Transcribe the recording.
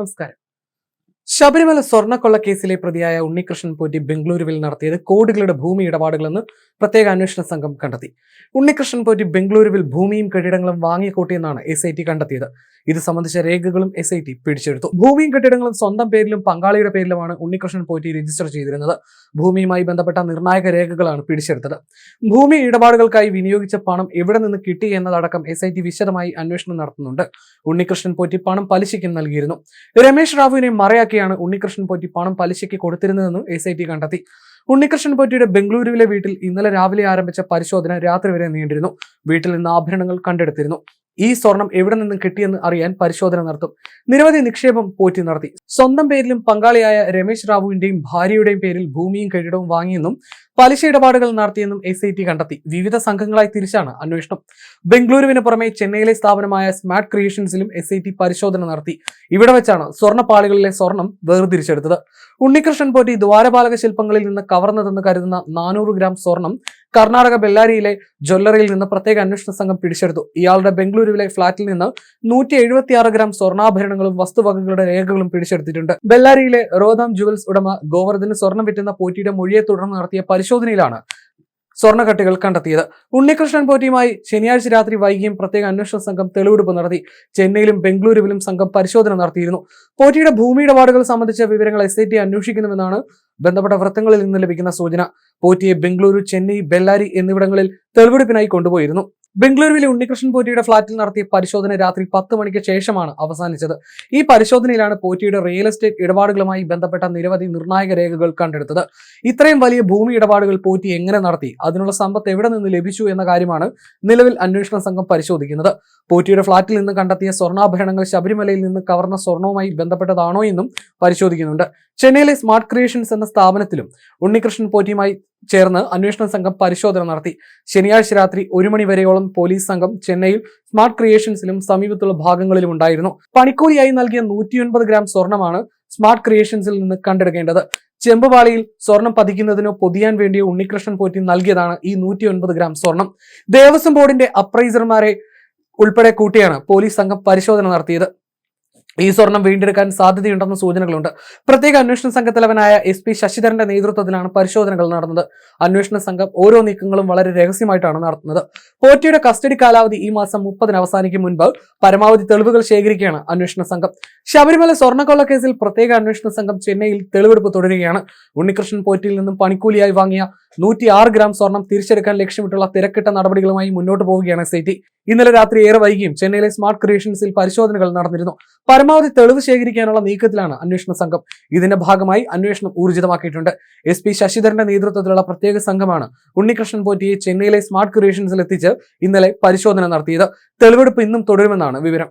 നമസ്കാരം. ശബരിമല സ്വർണക്കൊള്ള കേസിലെ പ്രതിയായ ഉണ്ണികൃഷ്ണൻ പോറ്റി ബംഗളൂരുവിൽ നടത്തിയത് കോടികളുടെ ഭൂമി ഇടപാടുകളെന്ന് പ്രത്യേക അന്വേഷണ സംഘം കണ്ടെത്തി. ഉണ്ണികൃഷ്ണൻ പോറ്റി ബംഗളൂരുവിൽ ഭൂമിയും കെട്ടിടങ്ങളും വാങ്ങിക്കൂട്ടിയെന്നാണ് എസ് ഐ ടി കണ്ടെത്തിയത്. ഇത് സംബന്ധിച്ച രേഖകളും എസ് ഐ ടി പിടിച്ചെടുത്തു. ഭൂമിയും കെട്ടിടങ്ങളും സ്വന്തം പേരിലും പങ്കാളിയുടെ പേരിലുമാണ് ഉണ്ണികൃഷ്ണൻ പോറ്റി രജിസ്റ്റർ ചെയ്തിരുന്നത്. ഭൂമിയുമായി ബന്ധപ്പെട്ട നിർണായക രേഖകളാണ് പിടിച്ചെടുത്തത്. ഭൂമി ഇടപാടുകൾക്കായി വിനിയോഗിച്ച പണം എവിടെ നിന്ന് കിട്ടി എന്നതടക്കം എസ് ഐ ടി വിശദമായി അന്വേഷണം നടത്തുന്നുണ്ട്. ഉണ്ണികൃഷ്ണൻ പോറ്റി പണം പലിശയ്ക്കും നൽകിയിരുന്നു. രമേശ് റാവുവിനെ മറയാക്കിയാണ് ഉണ്ണികൃഷ്ണൻ പോറ്റി പണം പലിശയ്ക്ക് കൊടുത്തിരുന്നതെന്നും എസ് ഐ ടി കണ്ടെത്തി. ഉണ്ണികൃഷ്ണൻ പോറ്റിയുടെ ബംഗളൂരുവിലെ വീട്ടിൽ ഇന്നലെ രാവിലെ ആരംഭിച്ച പരിശോധന രാത്രി വരെ നീണ്ടിരുന്നു വീട്ടിൽ നിന്ന് ആഭരണങ്ങൾ കണ്ടെടുത്തിരുന്നു. ഈ സ്വർണം എവിടെ നിന്നും കിട്ടിയെന്ന് അറിയാൻ പരിശോധന നടത്തും. നിരവധി നിക്ഷേപം പോറ്റി നടത്തി. സ്വന്തം പേരിലും പങ്കാളിയായ രമേശ് റാവുവിന്റെയും ഭാര്യയുടെയും പേരിൽ ഭൂമിയും കെട്ടിടവും വാങ്ങിയെന്നും പലിശ ഇടപാടുകൾ നടത്തിയെന്നും എസ് ഐ ടി കണ്ടെത്തി. വിവിധ സംഘങ്ങളായി തിരിച്ചാണ് അന്വേഷണം. ബംഗളൂരുവിന് പുറമെ ചെന്നൈയിലെ സ്ഥാപനമായ സ്മാർട്ട് ക്രിയേഷൻസിലും എസ് ഐ ടി പരിശോധന നടത്തി. ഇവിടെ വെച്ചാണ് സ്വർണപ്പാളികളിലെ സ്വർണം വേർതിരിച്ചെടുത്തത്. ഉണ്ണികൃഷ്ണൻ പോറ്റി ദ്വാരപാലക ശില്പങ്ങളിൽ നിന്ന് കവർന്നതെന്ന് കരുതുന്ന നാനൂറ് ഗ്രാം സ്വർണം കർണാടക ബെല്ലാരിയിലെ ജ്വല്ലറിയിൽ നിന്ന് പ്രത്യേക അന്വേഷണ സംഘം പിടിച്ചെടുത്തു. ഇയാളുടെ ബംഗളൂരുവിലെ ഫ്ളാറ്റിൽ നിന്ന് നൂറ്റി എഴുപത്തിയാറ് ഗ്രാം സ്വർണാഭരണങ്ങളും വസ്തുവകകളുടെ രേഖകളും പിടിച്ചെടുത്തിട്ടുണ്ട്. ബെല്ലാരിയിലെ റോദാം ജുവൽസ് ഉടമ ഗോവർദ്ധന് സ്വർണം വിറ്റുന്ന പോറ്റിയുടെ മൊഴിയെ തുടർന്ന് നടത്തിയ പരിശോധനയിലാണ് സ്വർണക്കട്ടികൾ കണ്ടെത്തിയത്. ഉണ്ണികൃഷ്ണൻ പോറ്റിയുമായി ശനിയാഴ്ച രാത്രി വൈകിയും പ്രത്യേക അന്വേഷണ സംഘം തെളിവെടുപ്പ് നടത്തി. ചെന്നൈയിലും ബംഗളൂരുവിലും സംഘം പരിശോധന നടത്തിയിരുന്നു. പോറ്റിയുടെ ഭൂമി ഇടപാടുകൾ സംബന്ധിച്ച വിവരങ്ങൾ എസ് ഐ ടി അന്വേഷിക്കുന്നുവെന്നാണ് ബന്ധപ്പെട്ട വൃത്തങ്ങളിൽ നിന്ന് ലഭിക്കുന്ന സൂചന. പോറ്റിയെ ബംഗളൂരു ചെന്നൈ ബെല്ലാരി എന്നിവിടങ്ങളിൽ തെളിവെടുപ്പിനായി കൊണ്ടുപോയിരുന്നു. ബംഗളൂരുവിലെ ഉണ്ണികൃഷ്ണൻ പോറ്റിയുടെ ഫ്ളാറ്റിൽ നടത്തിയ പരിശോധന രാത്രി പത്ത് മണിക്ക് ശേഷമാണ് അവസാനിച്ചത്. ഈ പരിശോധനയിലാണ് പോറ്റിയുടെ റിയൽ എസ്റ്റേറ്റ് ഇടപാടുകളുമായി ബന്ധപ്പെട്ട നിരവധി നിർണായക രേഖകൾ കണ്ടെടുത്തത്. ഇത്രയും വലിയ ഭൂമി ഇടപാടുകൾ പോറ്റി എങ്ങനെ നടത്തി? അതിനുള്ള സമ്പത്ത് എവിടെ നിന്ന് ലഭിച്ചു എന്ന കാര്യമാണ് നിലവിൽ അന്വേഷണ സംഘം പരിശോധിക്കുന്നത്. പോറ്റിയുടെ ഫ്ളാറ്റിൽ നിന്ന് കണ്ടെത്തിയ സ്വർണാഭരണങ്ങൾ ശബരിമലയിൽ നിന്ന് കവർന്ന സ്വർണവുമായി ബന്ധപ്പെട്ടതാണോ എന്നും പരിശോധിക്കുന്നുണ്ട്. ചെന്നൈയിലെ സ്മാർട്ട് ക്രിയേഷൻസ് എന്ന സ്ഥാപനത്തിലും ഉണ്ണികൃഷ്ണൻ പോറ്റിയുമായി ചേർന്ന് അന്വേഷണ സംഘം പരിശോധന നടത്തി. ശനിയാഴ്ച രാത്രി ഒരു മണിവരെയോളം പോലീസ് സംഘം ചെന്നൈയിൽ സ്മാർട്ട് ക്രിയേഷൻസിലും സമീപത്തുള്ള ഭാഗങ്ങളിലും ഉണ്ടായിരുന്നു. പണിക്കൂലിയായി നൽകിയ നൂറ്റിയൊൻപത് ഗ്രാം സ്വർണമാണ് സ്മാർട്ട് ക്രിയേഷൻസിൽ നിന്ന് കണ്ടെടുക്കേണ്ടത്. ചെമ്പുപാളിയിൽ സ്വർണം പതിക്കുന്നതിനോ പൊതിയാൻ വേണ്ടിയോ ഉണ്ണികൃഷ്ണൻ പോറ്റി നൽകിയതാണ് ഈ നൂറ്റി ഗ്രാം സ്വർണം. ദേവസ്വം ബോർഡിന്റെ അപ്രൈസർമാരെ ഉൾപ്പെടെ കൂട്ടിയാണ് പോലീസ് സംഘം പരിശോധന നടത്തിയത്. ഈ സ്വർണം വീണ്ടെടുക്കാൻ സാധ്യതയുണ്ടെന്ന സൂചനകളുണ്ട്. പ്രത്യേക അന്വേഷണ സംഘത്തലവനായ എസ് പി ശശിധരന്റെ നേതൃത്വത്തിലാണ് പരിശോധനകൾ നടന്നത്. അന്വേഷണ സംഘം ഓരോ നീക്കങ്ങളും വളരെ രഹസ്യമായിട്ടാണ് നടത്തുന്നത്. പോറ്റിയുടെ കസ്റ്റഡി കാലാവധി ഈ മാസം മുപ്പതിന് അവസാനിക്കും മുൻപ് പരമാവധി തെളിവുകൾ ശേഖരിക്കുകയാണ് അന്വേഷണ സംഘം. ശബരിമല സ്വർണക്കൊള്ള കേസിൽ പ്രത്യേക അന്വേഷണ സംഘം ചെന്നൈയിൽ തെളിവെടുപ്പ് തുടരുകയാണ്. ഉണ്ണികൃഷ്ണൻ പോറ്റിയിൽ നിന്നും പണിക്കൂലിയായി വാങ്ങിയ നൂറ്റി ആറ് ഗ്രാം സ്വർണം തിരിച്ചെടുക്കാൻ ലക്ഷ്യമിട്ടുള്ള തിരക്കിട്ട നടപടികളുമായി മുന്നോട്ട് പോവുകയാണ് എസ് ഐ ടി ഇന്നലെ രാത്രി ഏറെ വൈകിയും ചെന്നൈയിലെ സ്മാർട്ട് ക്രിയേഷൻസിൽ പരിശോധനകൾ നടന്നിരുന്നു. പരമാവധി തെളിവ് ശേഖരിക്കാനുള്ള നീക്കത്തിലാണ് അന്വേഷണ സംഘം. ഇതിന്റെ ഭാഗമായി അന്വേഷണം ഊർജിതമാക്കിയിട്ടുണ്ട്. എസ് പി ശശിധരന്റെ നേതൃത്വത്തിലുള്ള പ്രത്യേക സംഘമാണ് ഉണ്ണികൃഷ്ണൻ പോറ്റിയെ ചെന്നൈയിലെ സ്മാർട്ട് ക്രിയേഷൻസിൽ എത്തിച്ച് ഇന്നലെ പരിശോധന നടത്തിയത്. തെളിവെടുപ്പ് ഇന്നും തുടരുമെന്നാണ് വിവരം.